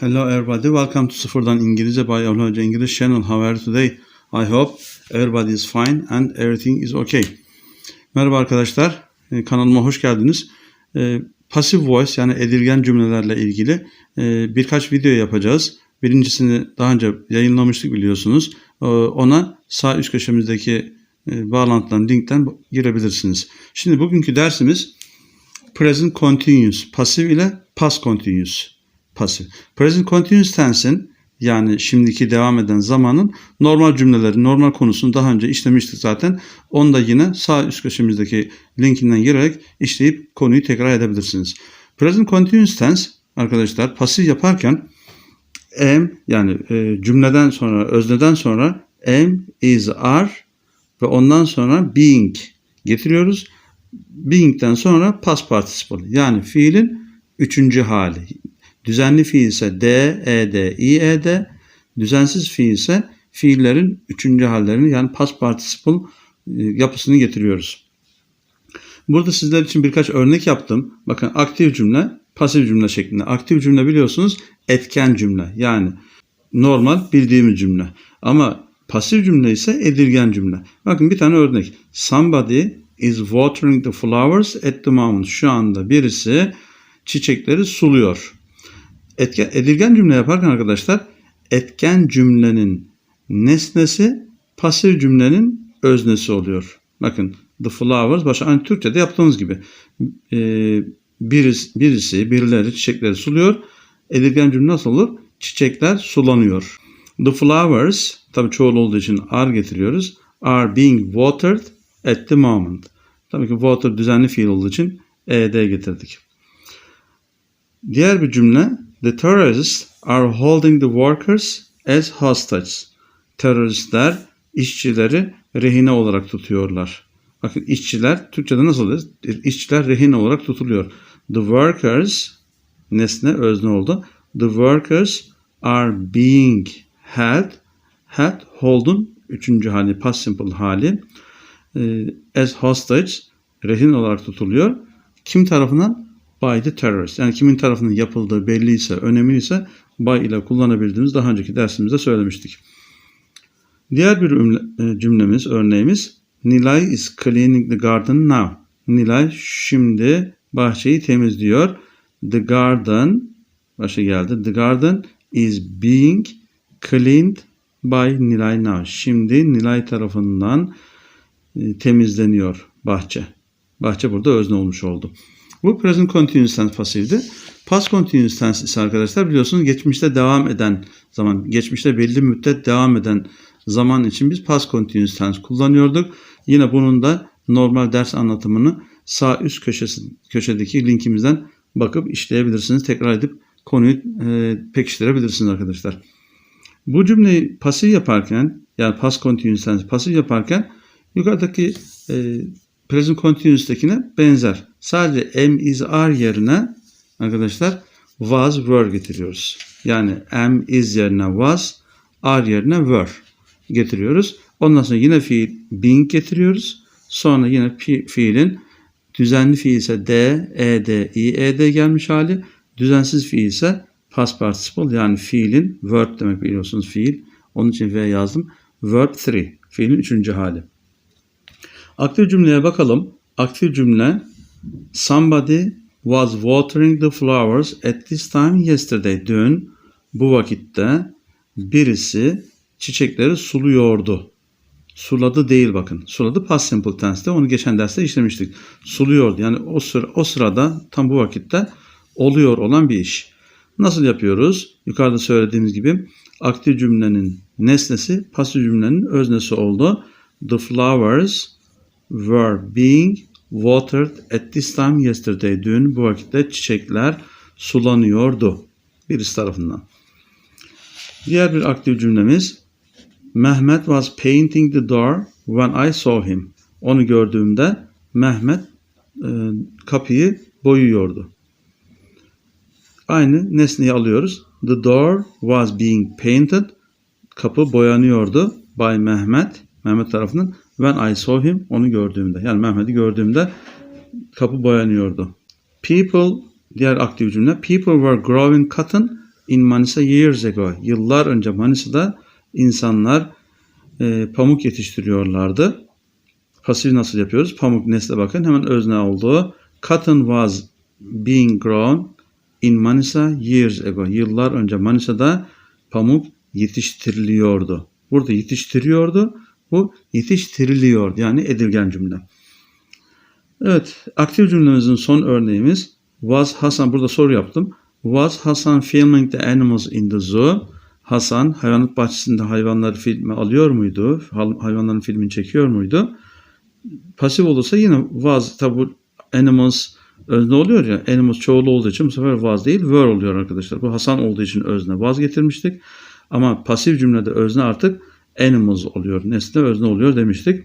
Hello everybody, welcome to Sıfırdan İngilizce by Hoca English channel. How are you today? I hope everybody is fine and everything is okay. Merhaba arkadaşlar, e, kanalıma hoş geldiniz. E, Passive voice yani edilgen cümlelerle ilgili e, birkaç video yapacağız. Birincisini daha önce yayınlamıştık biliyorsunuz. Ona sağ üst köşemizdeki e, bağlantıdan, linkten girebilirsiniz. Şimdi bugünkü dersimiz present continuous pasif ile past continuous pasif. Present continuous tense'in yani şimdiki devam eden zamanın normal cümleleri, normal konusunu daha önce işlemiştik zaten. Onu da yine sağ üst köşemizdeki linkinden girerek işleyip konuyu tekrar edebilirsiniz. Present continuous tense arkadaşlar pasif yaparken am yani e, cümleden sonra, özneden sonra am, is, are ve ondan sonra being getiriyoruz. Being'den sonra past participle yani fiilin üçüncü hali. Düzenli fiil ise D, E, D, I, E, D. Düzensiz fiil ise fiillerin üçüncü hallerini yani past participle e, yapısını getiriyoruz. Burada sizler için birkaç örnek yaptım. Bakın aktif cümle, pasif cümle şeklinde. Aktif cümle biliyorsunuz etken cümle. Yani normal bildiğimiz cümle. Ama pasif cümle ise edilgen cümle. Bakın bir tane örnek. Somebody is watering the flowers at the moment. Şu anda birisi çiçekleri suluyor. Etken, edilgen cümle yaparken arkadaşlar etken cümlenin nesnesi pasif cümlenin öznesi oluyor. Bakın the flowers başa aynı Türkçe'de yaptığımız gibi e, birisi, birisi birileri çiçekleri suluyor. Edilgen cümle nasıl olur? Çiçekler sulanıyor. The flowers tabii çoğul olduğu için are getiriyoruz. Are being watered at the moment. Tabii ki water düzenli fiil olduğu için ed getirdik. Diğer bir cümle The terrorists are holding the workers as hostages. Teröristler işçileri rehine olarak tutuyorlar. Bakın işçiler Türkçe'de nasıl olur? İşçiler rehine olarak tutuluyor. The workers nesne özne oldu. The workers are being held. Held hold'un üçüncü hali past simple hali. Ee, as hostage rehin olarak tutuluyor. Kim tarafından? By the terrorist. Yani kimin tarafından yapıldığı belliyse, önemliyse by ile kullanabildiğimiz daha önceki dersimizde söylemiştik. Diğer bir e, cümlemiz, örneğimiz Nilay is cleaning the garden now. Nilay şimdi bahçeyi temizliyor. The garden başa geldi. The garden is being cleaned by Nilay now. Şimdi Nilay tarafından e, temizleniyor bahçe. Bahçe burada özne olmuş oldu. Bu present continuous tense pasifti. Past continuous tense ise arkadaşlar biliyorsunuz geçmişte devam eden zaman, geçmişte belli müddet devam eden zaman için biz past continuous tense kullanıyorduk. Yine bunun da normal ders anlatımını sağ üst köşesi, köşedeki linkimizden bakıp işleyebilirsiniz. Tekrar edip konuyu e, pekiştirebilirsiniz arkadaşlar. Bu cümleyi pasif yaparken yani past continuous tense pasif yaparken yukarıdaki e, present continuous'takine benzer. Sadece am is are yerine arkadaşlar was were getiriyoruz. Yani am is yerine was, are yerine were getiriyoruz. Ondan sonra yine fiil being getiriyoruz. Sonra yine fiilin düzenli fiil ise d, ed, i, ed gelmiş hali. Düzensiz fiil ise past participle yani fiilin verb demek biliyorsunuz fiil. Onun için V yazdım. Verb 3. Fiilin üçüncü hali. Aktif cümleye bakalım. Aktif cümle Somebody was watering the flowers at this time yesterday. Dün bu vakitte birisi çiçekleri suluyordu. Suladı değil bakın. Suladı past simple tense'te. Onu geçen derste işlemiştik. Suluyordu. Yani o, sıra, o sırada tam bu vakitte oluyor olan bir iş. Nasıl yapıyoruz? Yukarıda söylediğimiz gibi aktif cümlenin nesnesi pasif cümlenin öznesi oldu. The flowers were being watered at this time yesterday. Dün bu vakitte çiçekler sulanıyordu birisi tarafından. Diğer bir aktif cümlemiz Mehmet was painting the door when I saw him. Onu gördüğümde Mehmet e, kapıyı boyuyordu. Aynı nesneyi alıyoruz. The door was being painted. Kapı boyanıyordu by Mehmet. Mehmet tarafından. When I saw him. Onu gördüğümde. Yani Mehmet'i gördüğümde kapı boyanıyordu. People diğer aktif cümle. People were growing cotton in Manisa years ago. Yıllar önce Manisa'da insanlar e, pamuk yetiştiriyorlardı. Pasif nasıl yapıyoruz? Pamuk nesle bakın hemen özne olduğu. Cotton was being grown in Manisa years ago. Yıllar önce Manisa'da pamuk yetiştiriliyordu. Burada yetiştiriyordu. Bu yetiştiriliyor yani edilgen cümle. Evet, aktif cümlemizin son örneğimiz was Hasan burada soru yaptım. Was Hasan filming the animals in the zoo? Hasan hayvanat bahçesinde hayvanları filme alıyor muydu? Hayvanların filmini çekiyor muydu? Pasif olursa yine was tabi bu animals özne oluyor ya. Animals çoğulu olduğu için bu sefer was değil were oluyor arkadaşlar. Bu Hasan olduğu için özne was getirmiştik. Ama pasif cümlede özne artık animals oluyor. Nesne özne oluyor demiştik.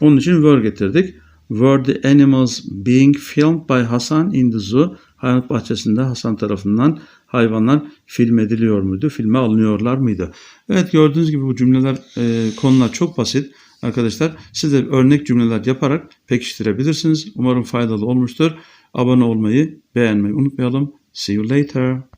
Onun için were getirdik. Were the animals being filmed by Hasan in the zoo? Hayvanat bahçesinde Hasan tarafından hayvanlar film ediliyor muydu? Filme alınıyorlar mıydı? Evet gördüğünüz gibi bu cümleler, e, konular çok basit. Arkadaşlar siz de örnek cümleler yaparak pekiştirebilirsiniz. Umarım faydalı olmuştur. Abone olmayı, beğenmeyi unutmayalım. See you later.